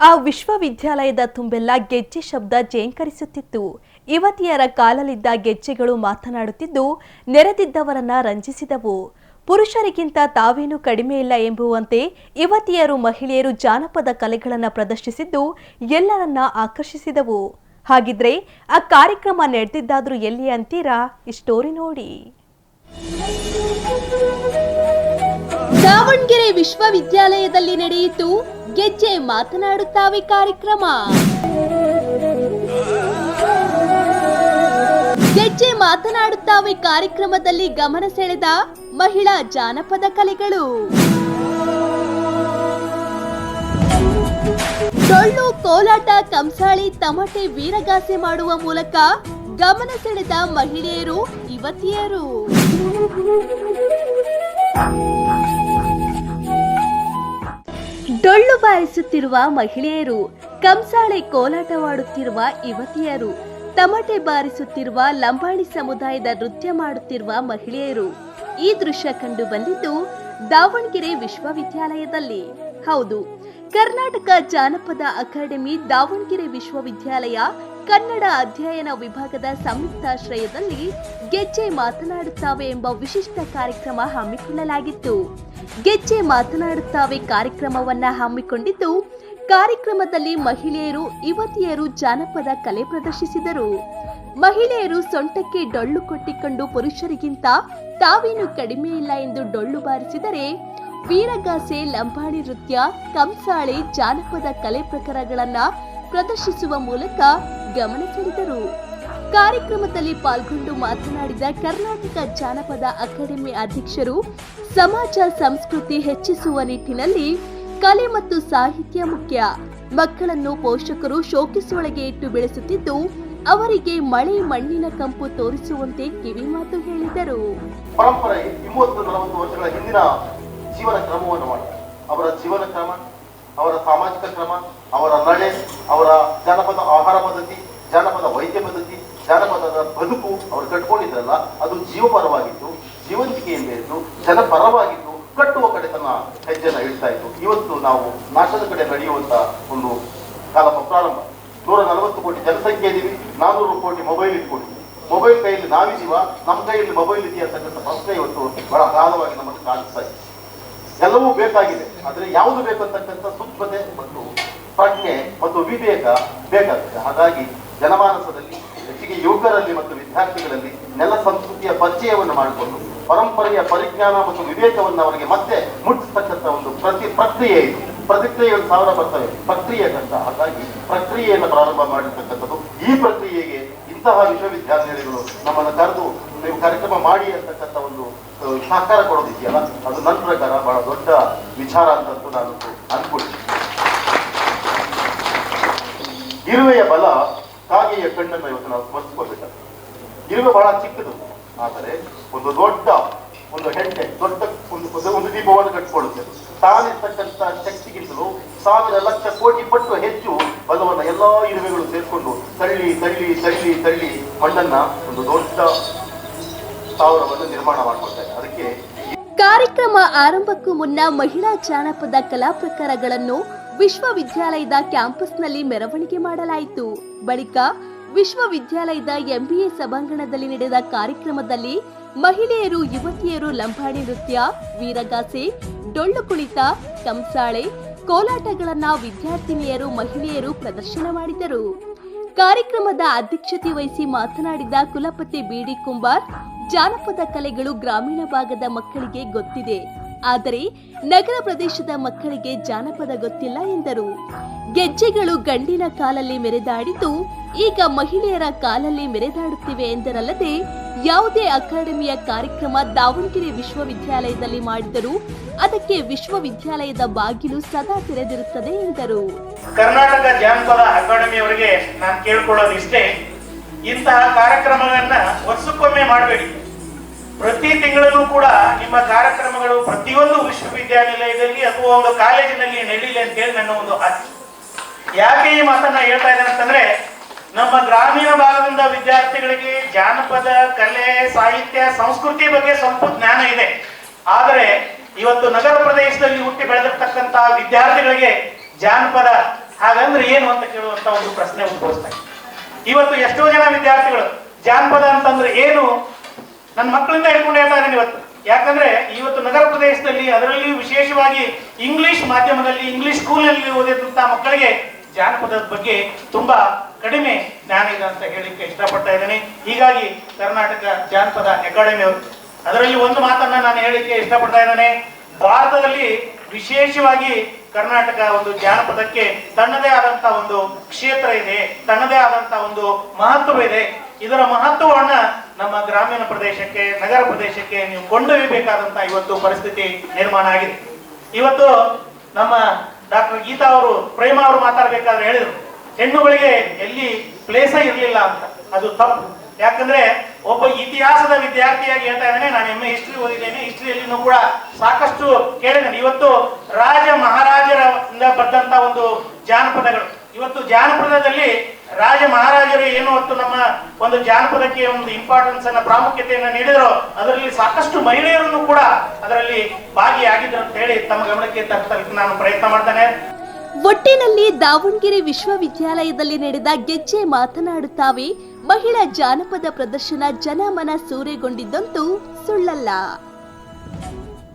ಆ ವಿಶ್ವವಿದ್ಯಾಲಯದ ತುಂಬೆಲ್ಲ ಗೆಜ್ಜೆ ಶಬ್ದ ಜೇಂಕರಿಸುತ್ತಿತ್ತು. ಯುವತಿಯರ ಕಾಲಲಿದ್ದ ಗೆಜ್ಜೆಗಳು ಮಾತನಾಡುತ್ತಿದ್ದು, ನೆರೆದಿದ್ದವರನ್ನ ರಂಜಿಸಿದವು. ಪುರುಷರಿಗಿಂತ ತಾವೇನು ಕಡಿಮೆ ಇಲ್ಲ ಎಂಬುವಂತೆ ಯುವತಿಯರು ಮಹಿಳೆಯರು ಜಾನಪದ ಕಲೆಗಳನ್ನು ಪ್ರದರ್ಶಿಸಿದ್ದು, ಎಲ್ಲರನ್ನ ಆಕರ್ಷಿಸಿದವು. ಹಾಗಿದ್ರೆ ಆ ಕಾರ್ಯಕ್ರಮ ನಡೆದಿದ್ದಾದ್ರೂ ಎಲ್ಲಿ ಅಂತೀರಾ? ಈ ಸ್ಟೋರಿ ನೋಡಿ. ದಾವಣಗೆರೆ ವಿಶ್ವವಿದ್ಯಾಲಯದಲ್ಲಿ ನಡೆಯಿತು ಗೆಜ್ಜೆ ಮಾತನಾಡುತ್ತಾವೆ ಕಾರ್ಯಕ್ರಮ. ಗೆಜ್ಜೆ ಮಾತನಾಡುತ್ತಾವೆ ಕಾರ್ಯಕ್ರಮದಲ್ಲಿ ಗಮನ ಸೆಳೆದ ಮಹಿಳಾ ಜಾನಪದ ಕಲೆಗಳು. ಡೊಳ್ಳು, ಕೋಲಾಟ, ಕಂಸಾಳಿ, ತಮಟೆ, ವೀರಗಾಸೆ ಮಾಡುವ ಮೂಲಕ ಗಮನ ಸೆಳೆದ ಮಹಿಳೆಯರು, ಯುವತಿಯರು. ಡೊಳ್ಳು ಬಾರಿಸುತ್ತಿರುವ ಮಹಿಳೆಯರು, ಕಂಸಾಳೆ ಕೋಲಾಟವಾಡುತ್ತಿರುವ ಯುವತಿಯರು, ತಮಟೆ ಬಾರಿಸುತ್ತಿರುವ ಲಂಬಾಣಿ ಸಮುದಾಯದ ನೃತ್ಯ ಮಾಡುತ್ತಿರುವ ಮಹಿಳೆಯರು ಈ ದೃಶ್ಯ ಕಂಡು ಬಂದಿದ್ದು ದಾವಣಗೆರೆ ವಿಶ್ವವಿದ್ಯಾಲಯದಲ್ಲಿ. ಹೌದು, ಕರ್ನಾಟಕ ಜಾನಪದ ಅಕಾಡೆಮಿ ದಾವಣಗೆರೆ ವಿಶ್ವವಿದ್ಯಾಲಯ ಕನ್ನಡ ಅಧ್ಯಯನ ವಿಭಾಗದ ಸಂಯುಕ್ತಾಶ್ರಯದಲ್ಲಿ ಗೆಜ್ಜೆ ಮಾತನಾಡುತ್ತವೆ ಎಂಬ ವಿಶಿಷ್ಟ ಕಾರ್ಯಕ್ರಮ ಹಮ್ಮಿಕೊಳ್ಳಲಾಗಿತ್ತು. ಗೆಜ್ಜೆ ಮಾತನಾಡುತ್ತಾವೆ ಕಾರ್ಯಕ್ರಮವನ್ನ ಹಮ್ಮಿಕೊಂಡಿದ್ದು, ಕಾರ್ಯಕ್ರಮದಲ್ಲಿ ಮಹಿಳೆಯರು, ಯುವತಿಯರು ಜಾನಪದ ಕಲೆ ಪ್ರದರ್ಶಿಸಿದರು. ಮಹಿಳೆಯರು ಸೊಂಟಕ್ಕೆ ಡೊಳ್ಳು ಕೊಟ್ಟಿಕೊಂಡು ಪುರುಷರಿಗಿಂತ ತಾವೇನು ಕಡಿಮೆ ಇಲ್ಲ ಎಂದು ಡೊಳ್ಳು ಬಾರಿಸಿದರೆ, ವೀರಗಾಸೆ, ಲಂಬಾಣಿ ನೃತ್ಯ, ಕಂಸಾಳೆ, ಜಾನಪದ ಕಲೆ ಪ್ರಕಾರಗಳನ್ನ ಪ್ರದರ್ಶಿಸುವ ಮೂಲಕ ಗಮನ ಸೆಳೆದರು. ಕಾರ್ಯಕ್ರಮದಲ್ಲಿ ಪಾಲ್ಗೊಂಡು ಮಾತನಾಡಿದ ಕರ್ನಾಟಕ ಜಾನಪದ ಅಕಾಡೆಮಿ ಅಧ್ಯಕ್ಷರು, ಸಮಾಜ ಸಂಸ್ಕೃತಿ ಹೆಚ್ಚಿಸುವ ನಿಟ್ಟಿನಲ್ಲಿ ಕಲೆ ಮತ್ತು ಸಾಹಿತ್ಯ ಮುಖ್ಯ. ಮಕ್ಕಳನ್ನು ಪೋಷಕರು ಶೋಕಿಸೊಳಗೆ ಇಟ್ಟು ಬೆಳೆಸುತ್ತಿದ್ದು, ಅವರಿಗೆ ಮಳೆ ಮಣ್ಣಿನ ಕಂಪು ತೋರಿಸುವಂತೆ ಕಿವಿಮಾತು ಹೇಳಿದರು. ಪರಂಪರೆ ವರ್ಷಗಳ ಹಿಂದಿನ ಜೀವನ ಕ್ರಮವನ್ನು ಅವರ ಜೀವನ ಕ್ರಮ, ಅವರ ಸಾಮಾಜಿಕ ಕ್ರಮ, ಅವರ ನಡೆ, ಅವರ ಜಾನಪದ ಆಹಾರ ಪದ್ಧತಿ ಜಾನಪದದ ಬದುಕು ಅವರು ಕಟ್ಕೊಂಡಿದ್ರಲ್ಲ, ಅದು ಜೀವಪರವಾಗಿತ್ತು, ಜೀವಂತಿಕೆಯಿಂದ ಇದ್ದು ಜನಪರವಾಗಿದ್ದು ಕಟ್ಟುವ ಕಡೆ ತನ್ನ ಹೆಜ್ಜೆನ ಇಡ್ತಾ ಇತ್ತು. ಇವತ್ತು ನಾವು ನಾಶದ ಕಡೆ ನಡೆಯುವಂತ ಒಂದು ಕಾಲ ಪ್ರಾರಂಭ. ನೂರ ನಲವತ್ತು ಕೋಟಿ ಜನಸಂಖ್ಯೆ ಇದೀವಿ ನಾನ್ನೂರು ಕೋಟಿ ಮೊಬೈಲ್ ಇಟ್ಕೊಂಡಿದ್ವಿ. ಮೊಬೈಲ್ ಕೈಯಲ್ಲಿ ನಾವಿದೀವ ನಮ್ಮ ಕೈಯಲ್ಲಿ ಮೊಬೈಲ್ ಇದೆಯಾ ಅಂತಕ್ಕಂಥ ಪ್ರಶ್ನೆ ಇವತ್ತು ಬಹಳ ಅಗಾಧವಾಗಿ ನಮ್ಮನ್ನು ಕಾಣಿಸ್ತಾ ಇದೆ. ಎಲ್ಲವೂ ಬೇಕಾಗಿದೆ, ಆದರೆ ಯಾವುದು ಬೇಕಂತಕ್ಕಂಥ ಸೂಕ್ಷ್ಮತೆ ಮತ್ತು ಪ್ರಜ್ಞೆ ಮತ್ತು ವಿವೇಕ ಬೇಕಾಗುತ್ತೆ ಹಾಗಾಗಿ ಜನಮಾನಸದಲ್ಲಿ ಹೆಚ್ಚಿಗೆ ಯುವಕರಲ್ಲಿ ಮತ್ತು ವಿದ್ಯಾರ್ಥಿಗಳಲ್ಲಿ ನೆಲ ಸಂಸ್ಕೃತಿಯ ಪರಿಚಯವನ್ನು ಮಾಡಿಕೊಂಡು ಪರಂಪರೆಯ ಪರಿಜ್ಞಾನ ಮತ್ತು ವಿವೇಕವನ್ನು ಅವರಿಗೆ ಮತ್ತೆ ಮುಟ್ಟಿಸ್ತಕ್ಕಂಥ ಒಂದು ಪ್ರತಿ ಪ್ರಕ್ರಿಯೆ ಇದು. ಪ್ರತಿಕ್ರಿಯೆಗಳು ಸಾವಿರ ಬರ್ತವೆ. ಪ್ರಕ್ರಿಯೆ ಅಂತ. ಹಾಗಾಗಿ ಪ್ರಕ್ರಿಯೆಯನ್ನು ಪ್ರಾರಂಭ ಮಾಡಿರ್ತಕ್ಕಂಥದ್ದು ಈ ಪ್ರಕ್ರಿಯೆಗೆ ಇಂತಹ ವಿಶ್ವವಿದ್ಯಾನಿಲಯಗಳು ನಮ್ಮನ್ನು ಕರೆದು ನೀವು ಕಾರ್ಯಕ್ರಮ ಮಾಡಿ ಅಂತಕ್ಕಂಥ ಒಂದು ಸಹಕಾರ ಕೊಡೋದಿದೆಯಲ್ಲ? ಅದು ನನ್ನ ಪ್ರಕಾರ ಬಹಳ ದೊಡ್ಡ ವಿಚಾರ ಅಂತಂತೂ ನಾನು ಅನ್ಕೊಳ್ತೀನಿ ಇರುವೆಯ ಬಲ ಕಾಗೆಯ ಕಣ್ಣನ್ನು ಇವತ್ತು ನಾವು ಸ್ಮರಿಸಿಕೊಳ್ಬೇಕಾಗ್ತದೆ. ಇರುವೆ ಬಹಳ ಚಿಕ್ಕದು, ಆದರೆ ಒಂದು ದೊಡ್ಡ, ಒಂದು ಹೆಂಟೆ ದೊಡ್ಡ ಒಂದು, ಒಂದು- ದೀಪವನ್ನು ಕಟ್ಟಿಕೊಳ್ಳುತ್ತೆ. ತಾನಿರ್ತಕ್ಕಂಥ ಶಕ್ತಿಗಿಂತಲೂ ಸಾವಿರ ಲಕ್ಷ ಕೋಟಿ ಪಟ್ಟು ಹೆಚ್ಚು ಬಲವನ್ನ ಎಲ್ಲಾ ಇರುವೆಗಳು ಸೇರಿಕೊಂಡು ತಳ್ಳಿ ತಳ್ಳಿ ತಳ್ಳಿ ತಳ್ಳಿ ಮಣ್ಣನ್ನ ಒಂದು ದೊಡ್ಡ ಸ್ಥಾವರವನ್ನು ನಿರ್ಮಾಣ ಮಾಡ್ಕೊಳ್ತಾರೆ. ಅದಕ್ಕೆ ಕಾರ್ಯಕ್ರಮ ಆರಂಭಕ್ಕೂ ಮುನ್ನ ಮಹಿಳಾ ಜಾನಪದ ಕಲಾ ಪ್ರಕಾರಗಳನ್ನು ವಿಶ್ವವಿದ್ಯಾಲಯದ ಕ್ಯಾಂಪಸ್ನಲ್ಲಿ ಮೆರವಣಿಗೆ ಮಾಡಲಾಯಿತು. ಬಳಿಕ ವಿಶ್ವವಿದ್ಯಾಲಯದ ಎಂಬಿಎ ಸಭಾಂಗಣದಲ್ಲಿ ನಡೆದ ಕಾರ್ಯಕ್ರಮದಲ್ಲಿ ಮಹಿಳೆಯರು, ಯುವತಿಯರು ಲಂಬಾಣಿ ನೃತ್ಯ, ವೀರಗಾಸೆ, ಡೊಳ್ಳು ಕುಣಿತ, ಕಂಸಾಳೆ, ಕೋಲಾಟಗಳನ್ನ ವಿದ್ಯಾರ್ಥಿನಿಯರು, ಮಹಿಳೆಯರು ಪ್ರದರ್ಶನ ಮಾಡಿದರು. ಕಾರ್ಯಕ್ರಮದ ಅಧ್ಯಕ್ಷತೆ ವಹಿಸಿ ಮಾತನಾಡಿದ ಕುಲಪತಿ ಬಿಡಿ ಕುಂಬಾರ್, ಜಾನಪದ ಕಲೆಗಳು ಗ್ರಾಮೀಣ ಭಾಗದ ಮಕ್ಕಳಿಗೆ ಗೊತ್ತಿದೆ. ಆದರೆ ನಗರ ಪ್ರದೇಶದ ಮಕ್ಕಳಿಗೆ ಜಾನಪದ ಗೊತ್ತಿಲ್ಲ ಎಂದರು. ಗೆಜ್ಜೆಗಳು ಗಂಡಿನ ಕಾಲಲ್ಲಿ ಮೆರೆದಾಡಿದ್ದು ಈಗ ಮಹಿಳೆಯರ ಕಾಲಲ್ಲಿ ಮೆರೆದಾಡುತ್ತಿವೆ ಎಂದರಲ್ಲದೆ ಯಾವುದೇ ಅಕಾಡೆಮಿಯ ಕಾರ್ಯಕ್ರಮ ದಾವಣಗೆರೆ ವಿಶ್ವವಿದ್ಯಾಲಯದಲ್ಲಿ ಮಾಡಿದರೂ ಅದಕ್ಕೆ ವಿಶ್ವವಿದ್ಯಾಲಯದ ಬಾಗಿಲು ಸದಾ ತೆರೆದಿರುತ್ತದೆ ಎಂದರು. ಕರ್ನಾಟಕ ಜಾನಪದ ಅಕಾಡೆಮಿಯವರಿಗೆ ನಾನು ಕೇಳಿಕೊಳ್ಳೋದು ಇಷ್ಟೇ ಇಂತಹ ಕಾರ್ಯಕ್ರಮಗಳನ್ನ ವರ್ಷಕ್ಕೊಮ್ಮೆ ಮಾಡಬೇಡಿ. ಪ್ರತಿ ತಿಂಗಳಲ್ಲೂ ಕೂಡ ನಿಮ್ಮ ಕಾರ್ಯಕ್ರಮಗಳು ಪ್ರತಿಯೊಂದು ವಿಶ್ವವಿದ್ಯಾನಿಲಯದಲ್ಲಿ ಅಥವಾ ಒಂದು ಕಾಲೇಜಿನಲ್ಲಿ ನಡೀಲಿ ಅಂತೇಳಿ ನನ್ನ ಒಂದು ಆಸೆ. ಯಾಕೆ ಈ ಮಾತನ್ನ ಹೇಳ್ತಾ ಇದ್ದೇನೆ ಅಂತಂದ್ರೆ, ನಮ್ಮ ಗ್ರಾಮೀಣ ಭಾಗದಿಂದ ವಿದ್ಯಾರ್ಥಿಗಳಿಗೆ ಜಾನಪದ, ಕಲೆ, ಸಾಹಿತ್ಯ, ಸಂಸ್ಕೃತಿ ಬಗ್ಗೆ ಸ್ವಲ್ಪ ಜ್ಞಾನ ಇದೆ. ಆದರೆ ಇವತ್ತು ನಗರ ಪ್ರದೇಶದಲ್ಲಿ ಹುಟ್ಟಿ ಬೆಳೆದಿರ್ತಕ್ಕಂತಹ ವಿದ್ಯಾರ್ಥಿಗಳಿಗೆ ಜಾನಪದ ಹಾಗಂದ್ರೆ ಏನು ಅಂತ ಕೇಳುವಂತ ಒಂದು ಪ್ರಶ್ನೆ ಉದ್ಭವಿಸ್ತಾ ಇವತ್ತು ಎಷ್ಟೋ ಜನ ವಿದ್ಯಾರ್ಥಿಗಳು ಜಾನಪದ ಅಂತಂದ್ರೆ ಏನು ನನ್ನ ಮಕ್ಕಳಿಂದ ಹಿಡ್ಕೊಂಡು ಹೇಳ್ತಾ ಇದ್ದೇನೆ ಇವತ್ತು. ಯಾಕಂದ್ರೆ ಇವತ್ತು ನಗರ ಪ್ರದೇಶದಲ್ಲಿ ಅದರಲ್ಲಿಯೂ ವಿಶೇಷವಾಗಿ ಇಂಗ್ಲಿಷ್ ಮಾಧ್ಯಮದಲ್ಲಿ, ಇಂಗ್ಲಿಷ್ ಸ್ಕೂಲಲ್ಲಿ ಓದಿದಂತಹ ಮಕ್ಕಳಿಗೆ ಜಾನಪದದ ಬಗ್ಗೆ ತುಂಬಾ ಕಡಿಮೆ ಜ್ಞಾನ ಇದೆ ಅಂತ ಹೇಳಿಕ್ಕೆ ಇಷ್ಟಪಡ್ತಾ ಇದ್ದೇನೆ. ಹೀಗಾಗಿ ಕರ್ನಾಟಕ ಜಾನಪದ ಅಕಾಡೆಮಿ ಅವರು, ಅದರಲ್ಲಿ ಒಂದು ಮಾತನ್ನ ನಾನು ಹೇಳಿಕ್ಕೆ ಇಷ್ಟಪಡ್ತಾ ಇದ್ದೇನೆ. ಭಾರತದಲ್ಲಿ ವಿಶೇಷವಾಗಿ ಕರ್ನಾಟಕ ಒಂದು ಜಾನಪದಕ್ಕೆ ತನ್ನದೇ ಆದಂತ ಒಂದು ಕ್ಷೇತ್ರ ಇದೆ, ತನ್ನದೇ ಆದಂತ ಒಂದು ಮಹತ್ವ ಇದೆ. ಇದರ ಮಹತ್ವವನ್ನ ನಮ್ಮ ಗ್ರಾಮೀಣ ಪ್ರದೇಶಕ್ಕೆ, ನಗರ ಪ್ರದೇಶಕ್ಕೆ ನೀವು ಕೊಂಡೊಯ್ಯಬೇಕಾದಂತ ಇವತ್ತು ಪರಿಸ್ಥಿತಿ ನಿರ್ಮಾಣ ಆಗಿದೆ. ಇವತ್ತು ನಮ್ಮ ಡಾಕ್ಟರ್ ಗೀತಾ ಅವರು, ಪ್ರೇಮ ಅವರು ಮಾತಾಡ್ಬೇಕಾದ್ರೆ ಹೇಳಿದ್ರು, ಹೆಣ್ಣುಗಳಿಗೆ ಎಲ್ಲಿ ಪ್ಲೇಸ ಇರಲಿಲ್ಲ ಅಂತ. ಅದು ತಪ್ಪು. ಯಾಕಂದ್ರೆ ಒಬ್ಬ ಇತಿಹಾಸದ ವಿದ್ಯಾರ್ಥಿಯಾಗಿ ಹೇಳ್ತಾ ಇದ್ದೇನೆ, ನಾನು ಎಮ್ಮೆ ಹಿಸ್ಟ್ರಿ ಓದಿದ್ದೇನೆ ಹಿಸ್ಟ್ರಿಯಲ್ಲಿನೂ ಕೂಡ ಸಾಕಷ್ಟು ಕೇಳಿದ್ದೇನೆ. ಇವತ್ತು ರಾಜ ಮಹಾರಾಜರ ಬಂದಂತ ಒಂದು ಜಾನಪದಗಳು ಇವತ್ತು ಜಾನಪದದಲ್ಲಿ ರಾಜ ಮಹಾರಾಜರು ಏನು ಹೊತ್ತು ನಮ್ಮ ಒಂದು ಜಾನಪದಕ್ಕೆ ಒಂದು ಇಂಪಾರ್ಟೆನ್ಸ್ ಅನ್ನ, ಪ್ರಾಮುಖ್ಯತೆಯನ್ನು ನೀಡಿದ್ರು, ಅದರಲ್ಲಿ ಸಾಕಷ್ಟು ಮಹಿಳೆಯರನ್ನು ಕೂಡ ಅದರಲ್ಲಿ ಭಾಗಿಯಾಗಿದ್ರು ಅಂತ ಹೇಳಿ ತಮ್ಮ ಗಮನಕ್ಕೆ ತರ್ತಲಿಕ್ಕೆ ನಾನು ಪ್ರಯತ್ನ ಮಾಡ್ತೇನೆ. ಒಟ್ಟಿನಲ್ಲಿ ದಾವಣಗೆರೆ ವಿಶ್ವವಿದ್ಯಾಲಯದಲ್ಲಿ ನಡೆದ ಗೆಜ್ಜೆ ಮಾತನಾಡುತ್ತಾವೆ, ಮಹಿಳಾ ಜಾನಪದ ಪ್ರದರ್ಶನ ಜನಮನ ಸೂರೆಗೊಂಡಿದ್ದಂತೂ ಸುಳ್ಳಲ್ಲ.